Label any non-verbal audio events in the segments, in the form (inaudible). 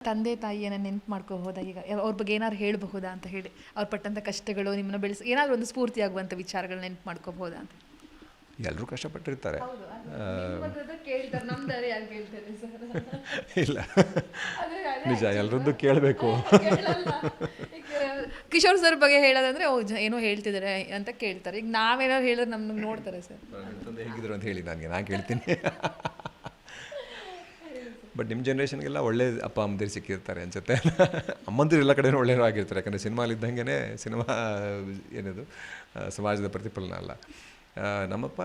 ತಂದೆ ತಾಯಿಯನ್ನು ನೆನ್ಪು ಮಾಡ್ಕೋಬಹುದಾ? ಈಗ ಅವ್ರ ಬಗ್ಗೆ ಏನಾದ್ರು ಹೇಳಬಹುದಾ ಅಂತ ಹೇಳಿ ಅವ್ರು ಪಟ್ಟಂತ ಕಷ್ಟಗಳು ನಿಮ್ಮನ್ನು ಬೆಳೆಸಿ ಏನಾದರೂ ಒಂದು ಸ್ಫೂರ್ತಿಯಾಗುವಂಥ ಆಗುವಂತ ವಿಚಾರಗಳು ನೆನ್ಪು ಮಾಡ್ಕೋಬಹುದಾ ಅಂತ? ಎಲ್ಲರೂ ಕಷ್ಟಪಟ್ಟಿರ್ತಾರೆ. ಕೇಳ್ತಾರೆ ನಮ್ದಾರೆ ಯಾರು ಕೇಳ್ತಾರೆ ಸರ್? (laughs) ಇಲ್ಲ. ನಿಜ ಎಲ್ಲರದ್ದು ಕೇಳಬೇಕು. ಕಿಶೋರ್ ಸರ್ ಬಗ್ಗೆ ಹೇಳೋದಂದ್ರೆ ಓ ಜ- ಏನೋ ಹೇಳ್ತಿದ್ದಾರೆ ಅಂತ ಕೇಳ್ತಾರೆ. ಈಗ ನಾವೇನಾದ್ರು ಹೇಳಿದ್ರೆ ನಮ್ಗೆ ನೋಡ್ತಾರೆ ಸರ್. ಹೇಗಿದ್ರು ಅಂತ ಹೇಳಿ ನನಗೆ ನಾನು ಕೇಳ್ತೀನಿ. (laughs) ಬಟ್ ನಿಮ್ಮ ಜನ್ರೇಷನ್ಗೆಲ್ಲ ಒಳ್ಳೆ ಅಪ್ಪ, ಅಮ್ಮದಿರು ಸಿಕ್ಕಿರ್ತಾರೆ ಅನ್ಸುತ್ತೆ. ಅಮ್ಮಂದಿರು ಎಲ್ಲ ಕಡೆಯೂ ಒಳ್ಳೆಯವರು ಆಗಿರ್ತಾರೆ. ಯಾಕಂದರೆ ಸಿನಿಮಾಲಿದ್ದಂಗೆ ಸಿನಿಮಾ ಏನದು ಸಮಾಜದ ಪ್ರತಿಫಲನ ಅಲ್ಲ. ನಮ್ಮಪ್ಪ,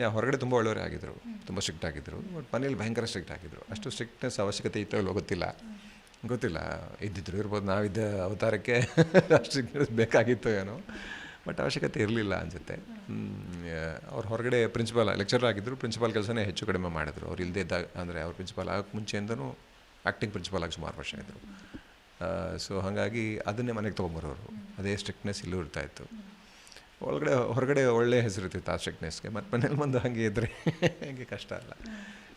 ಯಾ, ಹೊರಗಡೆ ತುಂಬ ಒಳ್ಳೆಯವರೇ ಆಗಿದ್ದರು ತುಂಬ ಸ್ಟ್ರಿಕ್ಟ್ ಆಗಿದ್ದರು ಬಟ್ ಮನೇಲಿ ಭಯಂಕರ ಸ್ಟ್ರಿಕ್ಟ್ ಆಗಿದ್ದರು ಅಷ್ಟು ಸ್ಟ್ರಿಕ್ಟ್ನೆಸ್ ಅವಶ್ಯಕತೆ ಇತ್ತು ಗೊತ್ತಿಲ್ಲ. ಗೊತ್ತಿಲ್ಲ. ಇದ್ದಿದ್ರು ಇರ್ಬೋದು. ನಾವಿದ್ದ ಅವತಾರಕ್ಕೆ (laughs) ಸ್ಟ್ರಿಕ್ಟ್ನೆಸ್ ಬೇಕಾಗಿತ್ತು ಏನೋ. ಬಟ್ ಅವಶ್ಯಕತೆ ಇರಲಿಲ್ಲ ಅನಿಸುತ್ತೆ. ಅವ್ರು ಹೊರಗಡೆ ಪ್ರಿನ್ಸಿಪಾಲ್ ಲೆಕ್ಚರರ್ ಆಗಿದ್ದರು ಪ್ರಿನ್ಸಿಪಾಲ್ ಕೆಲಸನೇ ಹೆಚ್ಚು ಕಡಿಮೆ ಮಾಡಿದ್ರು. ಅವ್ರು ಇಲ್ಲದೇ ಇದ್ದಾಗ ಅಂದರೆ ಅವ್ರು ಪ್ರಿನ್ಸಿಪಾಲ್ ಆಗೋಕ್ಕೆ ಮುಂಚೆಯಿಂದನೂ ಆ್ಯಕ್ಟಿಂಗ್ ಪ್ರಿನ್ಸಿಪಾಲ್ ಆಗಿ ಸುಮಾರು ವರ್ಷ ಇದ್ದರು ಸೊ ಹಾಗಾಗಿ ಅದನ್ನೇ ಮನೆಗೆ ತೊಗೊಂಬರೋರು. ಅದೇ ಸ್ಟ್ರಿಕ್ಟ್ನೆಸ್ ಇಲ್ಲೂ ಇರ್ತಾಯಿತ್ತು ಒಳಗಡೆ ಹೊರಗಡೆ ಒಳ್ಳೆ ಹೆಸರಿರ್ತಿತ್ತು ಆ ಸ್ಟ್ರಿಕ್ಟ್ನೆಸ್ಗೆ ಮತ್ತು ಮನೇಲಿ ಬಂದು ಹಾಗೆ ಇದ್ದರೆ ಹಾಗೆ ಕಷ್ಟ ಅಲ್ಲ.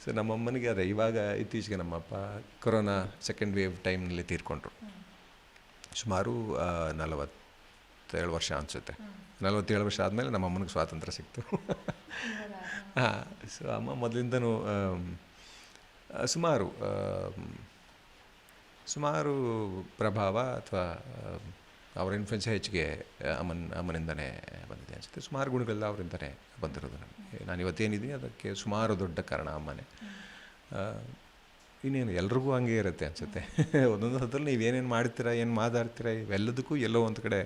ಸೊ ನಮ್ಮಮ್ಮನಿಗೆ ಅದೇ ಇವಾಗ ಇತ್ತೀಚೆಗೆ ನಮ್ಮಪ್ಪ ಕೊರೋನಾ ಸೆಕೆಂಡ್ ವೇವ್ ಟೈಮ್ನಲ್ಲಿ ತೀರ್ಕೊಂಡ್ರು. ಸುಮಾರು ಆ, ನಲವತ್ತೇಳು ವರ್ಷ ಅನಿಸುತ್ತೆ. ನಲವತ್ತೇಳು ವರ್ಷ ಆದಮೇಲೆ ನಮ್ಮ ಅಮ್ಮನಿಗೆ ಸ್ವಾತಂತ್ರ್ಯ ಸಿಕ್ತು. ಹಾಂ ಸೊ ಅಮ್ಮ ಮೊದಲಿಂದನೂ ಸುಮಾರು ಸುಮಾರು ಪ್ರಭಾವ ಅಥವಾ ಅವರ ಇನ್ಫ್ಲುಯೆನ್ಸ್ ಹೆಚ್ಚಿಗೆ ಅಮ್ಮನ ಅಮ್ಮನಿಂದನೇ ಬಂದಿದೆ ಅನಿಸುತ್ತೆ. ಸುಮಾರು ಗುಣಗಳೆಲ್ಲ ಅವರಿಂದನೇ ಬಂದಿರೋದು ನನಗೆ. ನಾನು ಇವತ್ತೇನಿದ್ದೀನಿ ಅದಕ್ಕೆ ಸುಮಾರು ದೊಡ್ಡ ಕಾರಣ ಅಮ್ಮನೇ. ಇನ್ನೇನು, ಎಲ್ರಿಗೂ ಹಂಗೆ ಇರುತ್ತೆ ಅನಿಸುತ್ತೆ. ಒಂದೊಂದು ಹೊತ್ತಲ್ಲಿ ನೀವು ಏನೇನು ಮಾಡ್ತೀರಾ, ಏನು ಮಾತಾಡ್ತೀರಾ, ಇವೆಲ್ಲದಕ್ಕೂ ಎಲ್ಲೋ ಒಂದು ಕಡೆ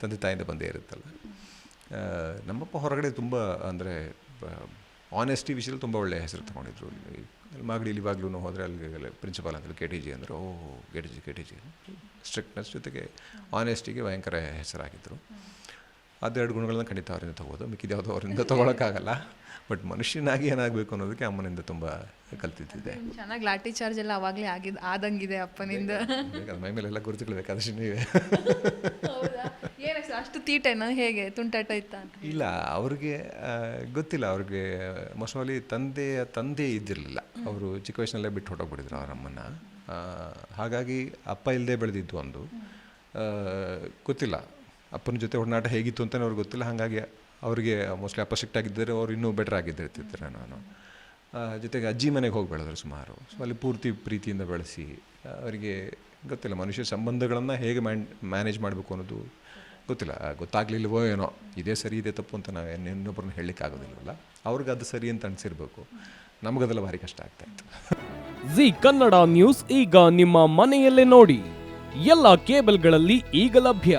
ತಂದೆ ತಾಯಿಂದ ಬಂದೇ ಇರುತ್ತಲ್ಲ. ನಮ್ಮಪ್ಪ ಹೊರಗಡೆ ತುಂಬ ಅಂದರೆ ಆನೆಸ್ಟಿ ವಿಷಯದಲ್ಲಿ ತುಂಬ ಒಳ್ಳೆಯ ಹೆಸರು ತೊಗೊಂಡಿದ್ರು. ಮಾಗಡಿ ಮಾಗಡಿಲಿ ಇವಾಗಲೂ ಹೋದರೆ ಅಲ್ಲಿ ಪ್ರಿನ್ಸಿಪಾಲ್ ಅಂದರು ಕೆ ಟಿ ಜಿ ಅಂದರು. ಓಹ್ K T G K T G strictness ಜೊತೆಗೆ ಆನೆಸ್ಟಿಗೆ ಭಯಂಕರ ಹೆಸರಾಗಿದ್ದರು ಅದೆರಡು ಗುಣಗಳನ್ನ ಖಂಡಿತ ಅವರಿಂದ ತಗೋದು ಮಿಕ್ಕಿದ ಯಾವುದೋ ಅವರಿಂದ ತೊಗೊಳಕ್ಕಾಗಲ್ಲ. ಬಟ್ ಮನುಷ್ಯನಾಗಿ ಏನಾಗಬೇಕು ಅನ್ನೋದಕ್ಕೆ ಅಮ್ಮನಿಂದ ತುಂಬ ಕಲ್ತಿದ್ದಿದೆ. ಚೆನ್ನಾಗಿ ಲಾಠಿ ಚಾರ್ಜ್ ಎಲ್ಲ ಅವಾಗಲೇ ಆಗಿದೆ ಆದಂಗಿದೆ ಅಪ್ಪನಿಂದ. ಮೈ ಮೇಲೆಲ್ಲ ಗುರುತುಗಳು ಬೇಕಾದಷ್ಟು ನೀವೇ. ಅಷ್ಟು ತೀಟೇನ? ಹೇಗೆ ತುಂಟಾಟ ಇತ್ತ ಇಲ್ಲ ಅವ್ರಿಗೆ ಗೊತ್ತಿಲ್ಲ. ಅವ್ರಿಗೆ ಮೊಸಲಿ ತಂದೆಯ ತಂದೆ ಇದ್ದಿರಲಿಲ್ಲ. ಅವರು ಚಿಕ್ಕ ವಯಸ್ಸಿನಲ್ಲೇ ಬಿಟ್ಟು ಹೊಟ್ಟೋಗ್ಬಿಟ್ಟಿದ್ರು ಅವ್ರ ಅಮ್ಮನ್ನ. ಆ, ಹಾಗಾಗಿ ಅಪ್ಪ ಇಲ್ಲದೆ ಬೆಳೆದಿದ್ದು ಒಂದು. ಗೊತ್ತಿಲ್ಲ. ಅಪ್ಪನ ಜೊತೆ ಒಡನಾಟ ಹೇಗಿತ್ತು ಅಂತಲೇ ಅವ್ರಿಗೆ ಗೊತ್ತಿಲ್ಲ. ಹಾಗಾಗಿ ಅವರಿಗೆ ಮೋಸ್ಟ್ಲಿ ಅಪ್ಪ ಸ್ಟ್ರಿಕ್ಟ್ ಆಗಿದ್ದರೆ ಅವ್ರು ಇನ್ನೂ ಬೆಟರ್ ಆಗಿದ್ದಿರ್ತಿರ್ತಾರೆ ನಾನು. ಜೊತೆಗೆ ಅಜ್ಜಿ ಮನೆಗೆ ಹೋಗಿ ಬೆಳೆದ್ರು ಸುಮಾರು. ಸೊ ಅಲ್ಲಿ ಪೂರ್ತಿ ಪ್ರೀತಿಯಿಂದ ಬೆಳೆಸಿ, ಅವರಿಗೆ ಗೊತ್ತಿಲ್ಲ ಮನುಷ್ಯ ಸಂಬಂಧಗಳನ್ನು ಹೇಗೆ ಮ್ಯಾನ್ ಮ್ಯಾನೇಜ್ ಮಾಡಬೇಕು ಅನ್ನೋದು ಗೊತ್ತಿಲ್ಲ. ಗೊತ್ತಾಗ್ಲಿಲ್ವೋ ಏನೋ, ಇದೇ ಸರಿ, ಇದೆ ತಪ್ಪು ಅಂತ ನಾವು ಇನ್ನೊಬ್ಬರನ್ನ ಹೇಳಲಿಕ್ಕೆ ಆಗೋದಿಲ್ಲ ಅವ್ರಿಗೆ ಅದು ಸರಿ ಅಂತ ಅನಿಸಿರ್ಬೇಕು. ನಮಗದೆಲ್ಲ ಭಾರಿ ಕಷ್ಟ ಆಗ್ತಾ ಇತ್ತು. ಜಿ ಕನ್ನಡ ನ್ಯೂಸ್ ಈಗ ನಿಮ್ಮ ಮನೆಯಲ್ಲೇ ನೋಡಿ. ಎಲ್ಲ ಕೇಬಲ್ಗಳಲ್ಲಿ ಈಗ ಲಭ್ಯ.